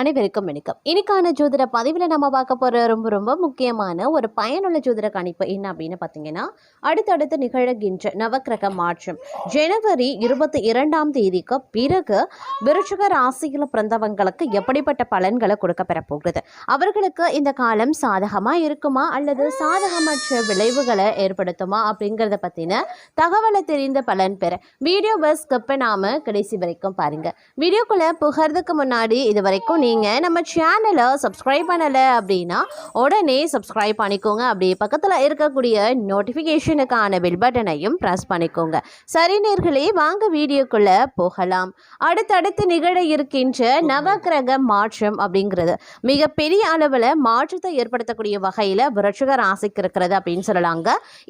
அனைவருக்கும் வணக்கம். இன்னைக்கான ஜோதிட பதிவில் நம்ம பார்க்க போகிற ரொம்ப ரொம்ப முக்கியமான ஒரு பயனுள்ள ஜோதிட கணிப்பு என்ன அப்படின்னு பார்த்தீங்கன்னா அடுத்தடுத்து நிகழ்கின்ற நவக்கிரக மாற்றம். ஜனவரி இருபத்தி இரண்டாம் தேதிக்கு பிறகு விருச்சக ராசியில் பிறந்தவங்களுக்கு எப்படிப்பட்ட பலன்களை கொடுக்க பெற போகுது? அவர்களுக்கு இந்த காலம் சாதகமாக இருக்குமா? அல்லது சாதகமற்ற விளைவுகளை ஏற்படுத்துமா? அப்படிங்கிறத பற்றின தகவலை தெரிந்த பலன் பெற வீடியோவை ஸ்கிப் நாம கடைசி வரைக்கும் பாருங்க. வீடியோக்குள்ளே புகறதுக்கு முன்னாடி இது வரைக்கும் நீங்கள் நம்ம சேனலை சப்ஸ்கிரைப் பண்ணலை அப்படின்னா உடனே சப்ஸ்கிரைப் பண்ணிக்கோங்க. அப்படியே பக்கத்தில் இருக்கக்கூடிய நோட்டிஃபிகேஷனுக்கான பெல் பட்டனையும் ப்ரெஸ் பண்ணிக்கோங்க. சரி நேர்களே வாங்க வீடியோக்குள்ளே போகலாம். அடுத்தடுத்து நிகழ இருக்கின்ற நவக்கிரக மாற்றம் அப்படிங்கிறது. மிகப்பெரிய அளவில் மாற்றத்தை ஏற்படுத்தக்கூடிய வகையில் விரட்சக ராசிக்கு இருக்கிறது அப்படின்னு சொல்லலாங்க.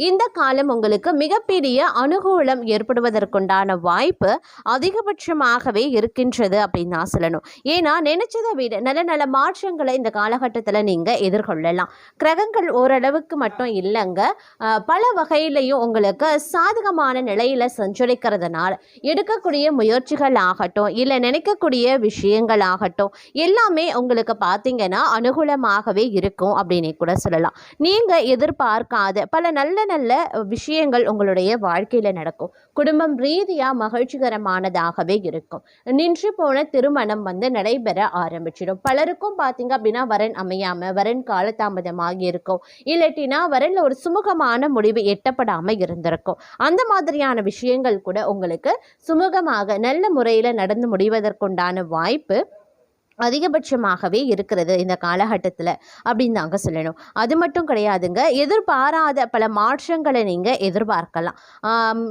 இந்த காலம் உங்களுக்கு மிகப்பெரிய அனுகூலம் ஏற்படுவதற்குண்டான வாய்ப்பு அதிகபட்சமாகவே இருக்கின்றது அப்படின்னு தான் சொல்லணும். ஏன்னா நினைச்சது விட. நல்ல நல்ல மாற்றங்களை இந்த காலகட்டத்தில் நீங்கள் எதிர்கொள்ளலாம். கிரகங்கள் ஓரளவுக்கு மட்டும் இல்லைங்க. பல வகையிலையும் உங்களுக்கு சாதகமான நிலையில் சஞ்சரிக்கிறதுனால எடுக்கக்கூடிய முயற்சிகள் ஆகட்டும் இல்லை நினைக்கக்கூடிய விஷயங்கள் ஆகட்டும் எல்லாமே உங்களுக்கு பார்த்தீங்கன்னா அனுகூலமாகவே இருக்கும் அப்படின்னு கூட சொல்லலாம். நீங்கள் எதிர்பார்க்காத பல நல்ல நல்ல விஷயங்கள் உங்களுடைய வாழ்க்கையில் நடக்கும். குடும்பம் ரீதியாக மகிழ்ச்சிகரமானதாகவே இருக்கும். நின்று போன திருமணம் வந்து நடைபெற ஆரம்பிச்சிடும். பலருக்கும் பார்த்தீங்க அப்படின்னா வரன் அமையாமல் வரன் காலதாமதமாகி இருக்கும் இல்லாட்டினா வரல ஒரு சுமூகமான முடிவு எட்டப்படாமல் இருந்திருக்கும். அந்த மாதிரியான விஷயங்கள் கூட உங்களுக்கு சுமூகமாக நல்ல முறையில் நடந்து முடிவதற்குண்டான வாய்ப்பு அதிகபட்சமாகவே இருக்கிறது இந்த காலகட்டத்தில் அப்படின்னு தாங்க சொல்லணும். அது மட்டும் கிடையாதுங்க. எதிர்பாராத பல மாற்றங்களை நீங்கள் எதிர்பார்க்கலாம்.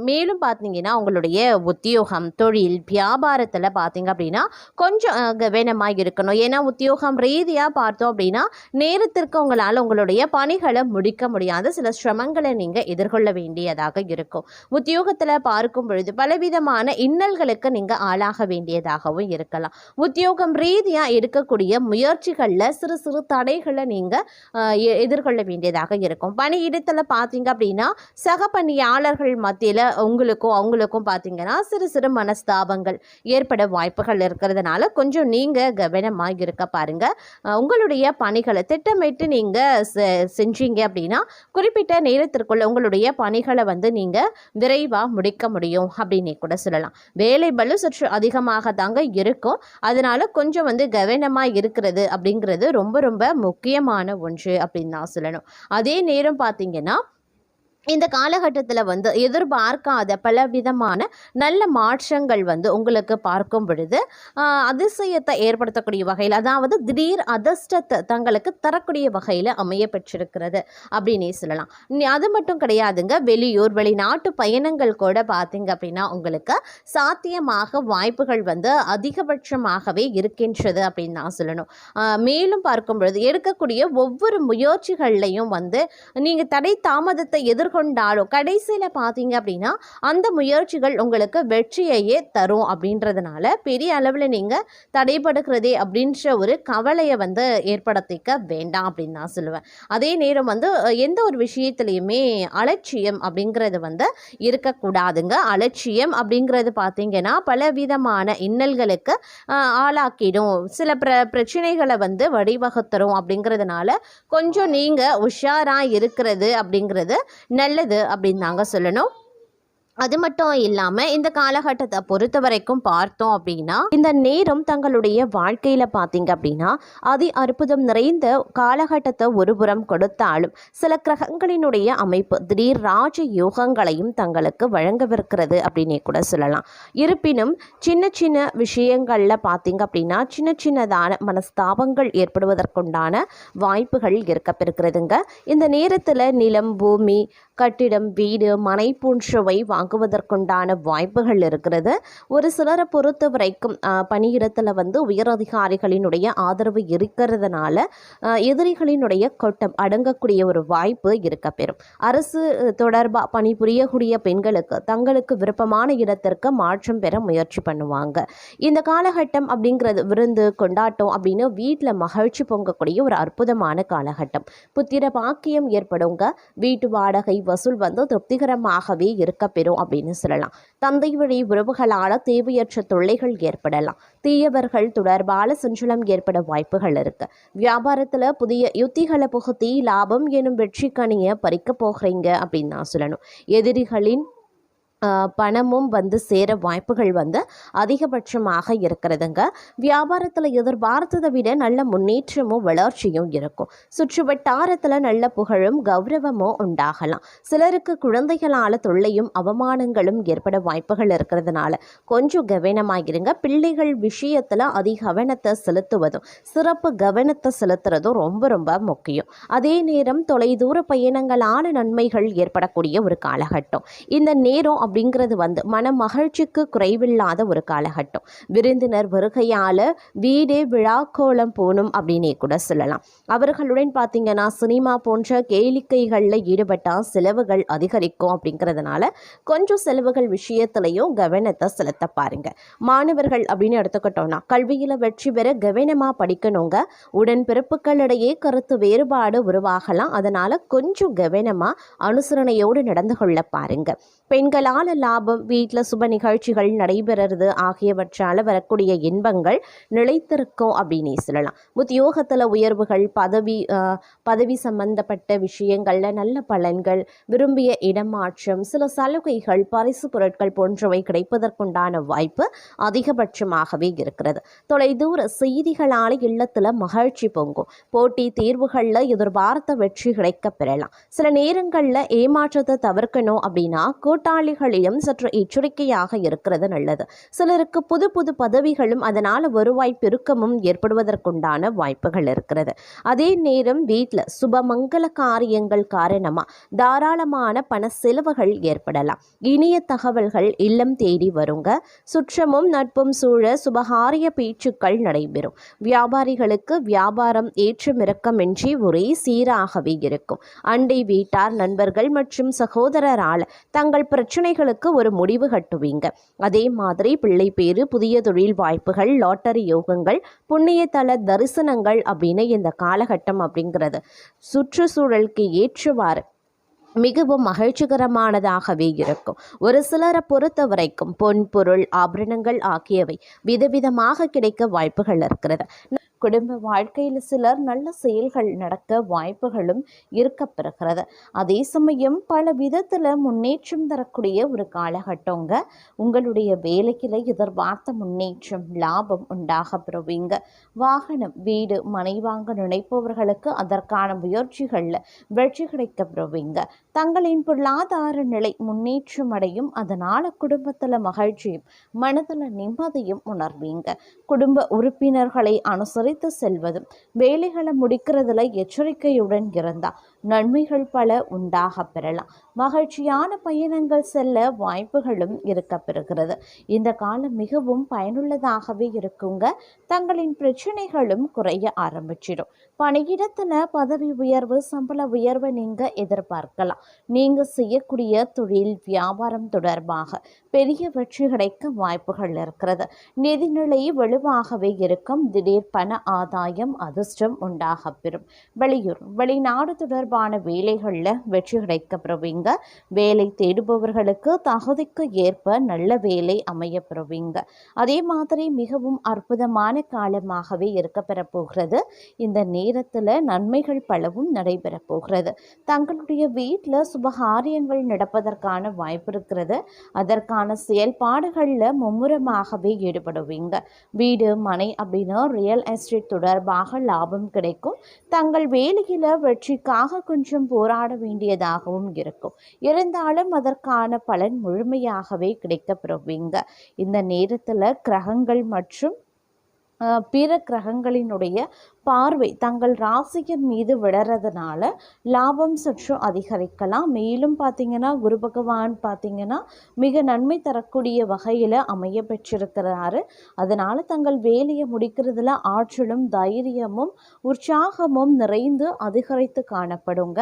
மேலும் பார்த்தீங்கன்னா உங்களுடைய உத்தியோகம் தொழில் வியாபாரத்தில் பார்த்தீங்க அப்படின்னா கொஞ்சம் கவனமாக இருக்கணும். ஏன்னா உத்தியோகம் ரீதியாக பார்த்தோம் அப்படின்னா நேரத்திற்கு உங்களால் உங்களுடைய பணிகளை முடிக்க முடியாத சில சிரமங்களை நீங்கள் எதிர்கொள்ள வேண்டியதாக இருக்கும். உத்தியோகத்தில் பார்க்கும் பொழுது பலவிதமான இன்னல்களுக்கு நீங்கள் ஆளாக வேண்டியதாகவும் இருக்கலாம். உத்தியோகம் ரீதியாக எடுக்கக்கூடிய முயற்சிகளில் சிறு சிறு தடைகளை நீங்கள் எதிர்கொள்ள வேண்டியதாக இருக்கும். பணியிடத்தில் பார்த்தீங்க அப்படின்னா சக பணியாளர்கள் மத்தியில் உங்களுக்கும் அவங்களுக்கும் பார்த்தீங்கன்னா சிறு சிறு மனஸ்தாபங்கள் ஏற்பட வாய்ப்புகள் இருக்கிறதுனால கொஞ்சம் நீங்கள் கவனமாக இருக்க பாருங்க. உங்களுடைய பணிகளை திட்டமிட்டு நீங்கள் செஞ்சீங்க அப்படின்னா குறிப்பிட்ட நேரத்திற்குள்ள உங்களுடைய பணிகளை வந்து நீங்கள் விரைவாக முடிக்க முடியும் அப்படின்னு கூட சொல்லலாம். வேலை பளு சற்று அதிகமாக தாங்க இருக்கும். அதனால் கொஞ்சம் வந்து கவனமாக இருக்கிறது அப்படிங்கிறது ரொம்ப ரொம்ப முக்கியமான ஒன்று அப்படின்னு நான் சொல்லணும். அதே நேரம் பார்த்தீங்கன்னா இந்த காலகட்டத்தில் வந்து எதிர்பார்க்காத பல விதமான நல்ல மாற்றங்கள் வந்து உங்களுக்கு பார்க்கும் பொழுது அதிசயத்தை ஏற்படுத்தக்கூடிய வகையில் அதாவது திடீர் அதிர்ஷ்டத்தை தங்களுக்கு தரக்கூடிய வகையில் அமைய பெற்றிருக்கிறது அப்படின்னே சொல்லலாம். அது மட்டும் கிடையாதுங்க வெளியூர் வெளிநாட்டு பயணங்கள் கூட பார்த்தீங்க அப்படின்னா உங்களுக்கு சாத்தியமாக வாய்ப்புகள் வந்து அதிகபட்சமாகவே இருக்கின்றது அப்படின்னு தான் சொல்லணும். மேலும் பார்க்கும் பொழுது எடுக்கக்கூடிய ஒவ்வொரு முயற்சிகள்லையும் வந்து நீங்கள் தடை தாமதத்தை எதிர்கொண்டாலும் கடைசியில் பார்த்தீங்க அப்படின்னா அந்த முயற்சிகள் உங்களுக்கு வெற்றியையே தரும் அப்படின்றதுனால பெரிய அளவில் நீங்கள் தடைப்படுகிறதே அப்படின்ற ஒரு கவலையை வந்து ஏற்படுத்திக்க வேண்டாம் அப்படின்னு நான் சொல்லுவேன். அதே நேரம் வந்து எந்த ஒரு விஷயத்துலையுமே அலட்சியம் அப்படிங்கிறது வந்து இருக்கக்கூடாதுங்க. அலட்சியம் அப்படிங்கிறது பார்த்தீங்கன்னா பலவிதமான இன்னல்களுக்கு ஆளாக்கிடும். சில பிர பிரச்சனைகளை வந்து வழிவகுத்தரும் அப்படிங்கிறதுனால கொஞ்சம் நீங்கள் உஷாராக இருக்கிறது அப்படிங்கிறது நல்லது அப்படின்னு தாங்க சொல்லணும். அது மட்டும் இல்லாமல் இந்த காலகட்டத்தை பொறுத்த வரைக்கும் பார்த்தோம் அப்படின்னா இந்த நேரம் தங்களுடைய வாழ்க்கையில் பார்த்தீங்க அப்படின்னா அதி அற்புதம் நிறைந்த காலகட்டத்தை ஒருபுறம் கொடுத்தாலும் சில கிரகங்களினுடைய அமைப்பு திடீர் ராஜ யோகங்களையும் தங்களுக்கு வழங்கவிருக்கிறது அப்படின்னே கூட சொல்லலாம். இருப்பினும் சின்ன சின்ன விஷயங்களில் பார்த்தீங்க அப்படின்னா சின்ன சின்னதான மனஸ்தாபங்கள் ஏற்படுவதற்குண்டான வாய்ப்புகள் இருக்கப்பெறுகிறதுங்க இந்த நேரத்தில் நிலம் பூமி கட்டிடம் வீடு மனை போன்றவை வாங்குவதற்குண்டான வாய்ப்புகள் இருக்கிறது. ஒரு சிலரை பொறுத்த வரைக்கும் பணியிடத்தில் வந்து உயரதிகாரிகளினுடைய ஆதரவு இருக்கிறதுனால எதிரிகளினுடைய கொட்டம் அடங்கக்கூடிய ஒரு வாய்ப்பு இருக்கப்பெறும் அரசு தொடர்பாக பணிபுரியக்கூடிய பெண்களுக்கு தங்களுக்கு விருப்பமான இடத்திற்கு மாற்றம் பெற முயற்சி பண்ணுவாங்க. இந்த காலகட்டம் அப்படிங்கிறது விருந்து கொண்டாட்டம் அப்படின்னு வீட்டில் மகிழ்ச்சி பொங்கக்கூடிய ஒரு அற்புதமான காலகட்டம். புத்திர பாக்கியம் ஏற்படுங்க. வீட்டு வாடகை வசூல் வந்து திருப்திகரமாகவே இருக்கப்பெறும் அப்படின்னு சொல்லலாம். தந்தை வழி உறவுகளால் தேவையற்ற தொல்லைகள் ஏற்படலாம். தீயவர்கள் தொடர்பான சஞ்சலம் ஏற்பட வாய்ப்புகள் இருக்கு. வியாபாரத்தில் புதிய யுத்திகளை புகுத்தி லாபம் எனும் வெற்றி கனியை பறிக்க போகிறீங்க அப்படின்னு நான் சொல்லணும். எதிரிகளின் பணமும் வந்து சேர வாய்ப்புகள் வந்து அதிகபட்சமாக இருக்கிறதுங்க. வியாபாரத்தில் எதிர்பார்த்ததை விட நல்ல முன்னேற்றமும் வளர்ச்சியும் இருக்கும். சுற்று வட்டாரத்தில் நல்ல புகழும் கௌரவமும் உண்டாகலாம். சிலருக்கு குழந்தைகளால் தொல்லையும் அவமானங்களும் ஏற்பட வாய்ப்புகள் இருக்கிறதுனால கொஞ்சம் கவனமாகிருங்க பிள்ளைகள் விஷயத்தில் அதிக கவனத்தை செலுத்துவதும் சிறப்பு கவனத்தை செலுத்துறதும் ரொம்ப ரொம்ப முக்கியம். அதே நேரம் தொலைதூர பயணங்களான நன்மைகள் ஏற்படக்கூடிய ஒரு காலகட்டம். இந்த நேரம் அப்படிங்கிறது வந்து மன மகிழ்ச்சிக்கு குறைவில்லாத ஒரு காலகட்டம். விருந்தினர் வருகையால் வீடே விழாக்கோலம் போகணும் அப்படின்னே கூட சொல்லலாம். அவர்களுடன் பார்த்தீங்கன்னா சினிமா போன்ற கேளிக்கைகளில் ஈடுபட்டால் செலவுகள் அதிகரிக்கும் அப்படிங்கிறதுனால கொஞ்சம் செலவுகள் விஷயத்திலையும் கவனத்தை செலுத்த பாருங்க. மாணவர்கள் அப்படின்னு எடுத்துக்கிட்டோம்னா கல்வியில் வெற்றி பெற கவனமாக படிக்கணுங்க. உடன்பிறப்புகளிடையே கருத்து வேறுபாடு உருவாகலாம். அதனால் கொஞ்சம் கவனமாக அனுசரணையோடு நடந்து கொள்ள பாருங்க. பெண்களால் லாபம் வீட்டில் சுப நிகழ்ச்சிகள் நடைபெறது ஆகியவற்றால் வரக்கூடிய இன்பங்கள் நிலைத்திருக்கும் அப்படின்னே சொல்லலாம். உத்தியோகத்தில் உயர்வுகள் பதவி பதவி சம்பந்தப்பட்ட விஷயங்களில் நல்ல பலன்கள் விரும்பிய இடமாற்றம் சில சலுகைகள் பரிசு பொருட்கள் போன்றவை கிடைப்பதற்குண்டான வாய்ப்பு அதிகபட்சமாகவே இருக்கிறது. தொலைதூர செய்திகளால் இல்லத்தில் மகிழ்ச்சி பொங்கும். போட்டி தேர்வுகளில் எதிர்பார்த்த வெற்றி கிடைக்க பெறலாம். சில நேரங்களில் ஏமாற்றத்தை தவிர்க்கணும் அப்படின்னா கூட்டாளிகள் கூட்டாளிகளிடம் சற்று எச்சரிக்கையாக இருக்கிறது நல்லது. சிலருக்கு புது புது பதவிகளும் அதனால் வருவாய் பெருக்கமும் ஏற்படுவதற்குண்டான வாய்ப்புகள் இருக்கிறது. அதே நேரம் வீட்டில் சுபமங்கல காரியங்கள் காரணமாக தாராளமான பண செலவுகள் ஏற்படலாம். இனிய தகவல்கள் இல்லம் தேடி வருங்க. சுற்றமும் நட்பும் சூழ சுபகாரிய பேச்சுக்கள் நடைபெறும். வியாபாரிகளுக்கு வியாபாரம் ஏற்றமிறக்கமின்றி ஒரே சீராகவே இருக்கும். அண்டை வீட்டார் நண்பர்கள் மற்றும் சகோதரரால் தங்கள் பிரச்சனைகள் பிரச்சனைகளுக்கு ஒரு முடிவு கட்டுவீங்க. அதே மாதிரி பிள்ளை பேரு புதிய தொழில் வாய்ப்புகள் லாட்டரி யோகங்கள் புண்ணிய தல தரிசனங்கள் அப்படின்னு இந்த காலகட்டம் அப்படிங்கிறது சுற்றுச்சூழலுக்கு ஏற்றவாறு மிகவும் மகிழ்ச்சிகரமானதாகவே இருக்கும். ஒரு சிலரை பொறுத்த வரைக்கும் பொன் பொருள் ஆபரணங்கள் ஆகியவை விதவிதமாக கிடைக்க வாய்ப்புகள் இருக்கிறது. குடும்ப வாழ்க்கையில் சிலர் நல்ல செயல்கள் நடக்க வாய்ப்புகளும் இருக்கப்பெறுகிறது அதே சமயம் பல விதத்தில் முன்னேற்றம் தரக்கூடிய ஒரு காலகட்டங்க. உங்களுடைய வேலையில் எதிர்பார்த்த முன்னேற்றம் லாபம் உண்டாக பெறுவீங்க. வாகனம் வீடு மனை வாங்க நினைப்பவர்களுக்கு அதற்கான முயற்சிகளில் வெற்றி கிடைக்க பெறுவீங்க. தங்களின் பொருளாதார நிலை முன்னேற்றம் அடையும். அதனால் குடும்பத்தில் மகிழ்ச்சியும் மனதில் நிம்மதியும் உணர்வீங்க. குடும்ப உறுப்பினர்களை அனுசரி அனுசரித்து செல்வதும் வேலைகளை முடிக்கிறதுல எச்சரிக்கையுடன் இருந்தால் நன்மைகள் பல உண்டாக பெறலாம். மகிழ்ச்சியான பயணங்கள் செல்ல வாய்ப்புகளும் இருக்க பெறுகிறது இந்த காலம் மிகவும் பயனுள்ளதாகவே இருக்குங்க. தங்களின் பிரச்சனைகளும் குறைய ஆரம்பிச்சிடும். பணியிடத்தில் பதவி உயர்வு சம்பள உயர்வை நீங்கள் எதிர்பார்க்கலாம். நீங்கள் செய்யக்கூடிய தொழில் வியாபாரம் தொடர்பாக பெரிய வெற்றி கிடைக்க வாய்ப்புகள் இருக்கிறது. நிதிநிலை வலுவாகவே இருக்கும். திடீர் பண ஆதாயம் அதிர்ஷ்டம் உண்டாக பெறும். வெளியூர் வெளிநாடு தொடர்பான வேலைகளில் வெற்றி கிடைக்க பெறுவீங்க வேலை தேடுபவர்களுக்கு தகுதிக்கு ஏற்ப நல்ல வேலை அமைய பெறுவீங்க அதே மாதிரி மிகவும் அற்புதமான காலமாகவே இருக்க இந்த நேரத்தில் நன்மைகள் பலவும் நடைபெறப் போகிறது. தங்களுடைய வீட்டில் சுபகாரியங்கள் நடப்பதற்கான வாய்ப்பு இருக்கிறது. அதற்கான செயல்பாடுகளில் மும்முரமாகவே ஈடுபடுவீங்க. வீடு மனை அப்படின்னா ரியல் எஸ்டேட் தொடர்பாக லாபம் கிடைக்கும். தங்கள் வேலையில் வெற்றிக்காக கொஞ்சம் போராட வேண்டியதாகவும் இருக்கும். இருந்தாலும் அதற்கான பலன் முழுமையாகவே கிடைக்கப்பெறுவீங்க இந்த நேரத்தில் கிரகங்கள் மற்றும் பிற கிரகங்களினுடைய பார்வை தங்கள் ராசியின் மீது விழறதுனால லாபம் சற்று அதிகரிக்கலாம். மேலும் பார்த்திங்கன்னா குரு பகவான் பார்த்திங்கன்னா மிக நன்மை தரக்கூடிய வகையில் அமைய பெற்றிருக்கிறாரு. அதனால் தங்கள் வேலையை முடிக்கிறதுல ஆற்றலும் தைரியமும் உற்சாகமும் நிறைந்து அதிகரித்து காணப்படுங்க.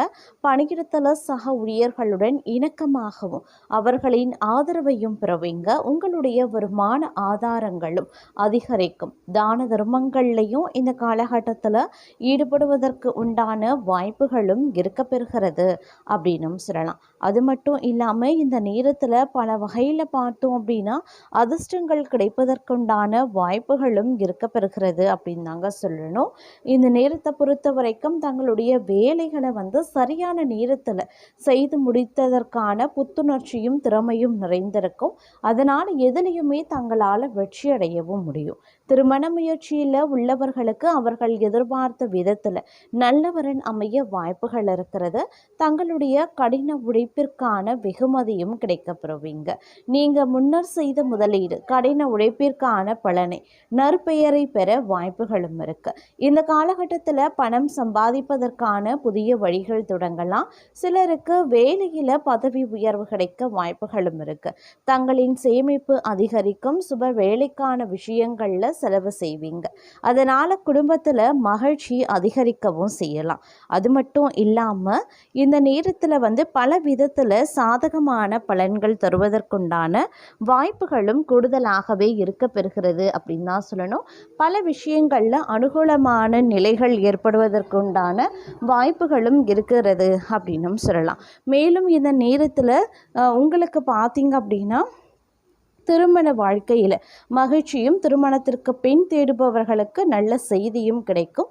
பணியிடத்தில் சக ஊழியர்களுடன் இணக்கமாகவும் அவர்களின் ஆதரவையும் பெறுவீங்க. உங்களுடைய வருமான ஆதாரங்களும் அதிகரிக்கும். தான தர்மங்கள்லையும் இந்த காலகட்டத்தில் திருமணத்தில் ஈடுபடுவதற்கு உண்டான வாய்ப்புகளும் இருக்க பெறுகிறது அப்படின்னும் சொல்லலாம். அது மட்டும் இல்லாமல் இந்த நேரத்தில் பல வகையில் பார்த்தோம் அப்படின்னா அதிர்ஷ்டங்கள் கிடைப்பதற்குண்டான வாய்ப்புகளும் இருக்க பெறுகிறது அப்படின்னு தாங்க சொல்லணும். இந்த நேரத்தை பொறுத்த வரைக்கும் தங்களுடைய வேலைகளை வந்து சரியான நேரத்தில் செய்து முடித்ததற்கான புத்துணர்ச்சியும் திறமையும் நிறைந்திருக்கும். அதனால் எதுலேயுமே தங்களால் வெற்றி அடையவும் முடியும். திருமண முயற்சியில் உள்ளவர்களுக்கு அவர்கள் எதிர்பார்த்த விதத்தில் நல்லவரன் அமைய வாய்ப்புகள் இருக்கிறது. தங்களுடைய கடின உழைப்பிற்கான வெகுமதியும் கிடைக்கப்பெறுவீங்க. நீங்கள் முன்னர் செய்த முதலீடு கடின உழைப்பிற்கான பலனை நற்பெயரை பெற வாய்ப்புகளும் இருக்கு. இந்த காலகட்டத்தில் பணம் சம்பாதிப்பதற்கான புதிய வழிகள் தொடங்கலாம். சிலருக்கு வேலையில் பதவி உயர்வு கிடைக்க வாய்ப்புகளும் இருக்கு. தங்களின் சேமிப்பு அதிகரிக்கும் சுப வேலைக்கான விஷயங்களில் செலவு செய்வீங்க. அதனால் குடும்பத்தில் மகிழ்ச்சி அதிகரிக்கவும் செய்யலாம். அது மட்டும் இல்லாமல் இந்த நேரத்தில் வந்து பல விதத்தில் சாதகமான பலன்கள் தருவதற்குண்டான வாய்ப்புகளும் கூடுதலாகவே இருக்க பெறுகிறது அப்படின்னு தான் சொல்லணும். பல விஷயங்களில் அனுகூலமான நிலைகள் ஏற்படுவதற்குண்டான வாய்ப்புகளும் இருக்கிறது அப்படின்னும் சொல்லலாம். மேலும் இந்த நேரத்தில் உங்களுக்கு பார்த்தீங்க அப்படின்னா திருமண வாழ்க்கையில் மகிழ்ச்சியும் திருமணத்திற்கு பின் தேடுபவர்களுக்கு நல்ல செய்தியும் கிடைக்கும்.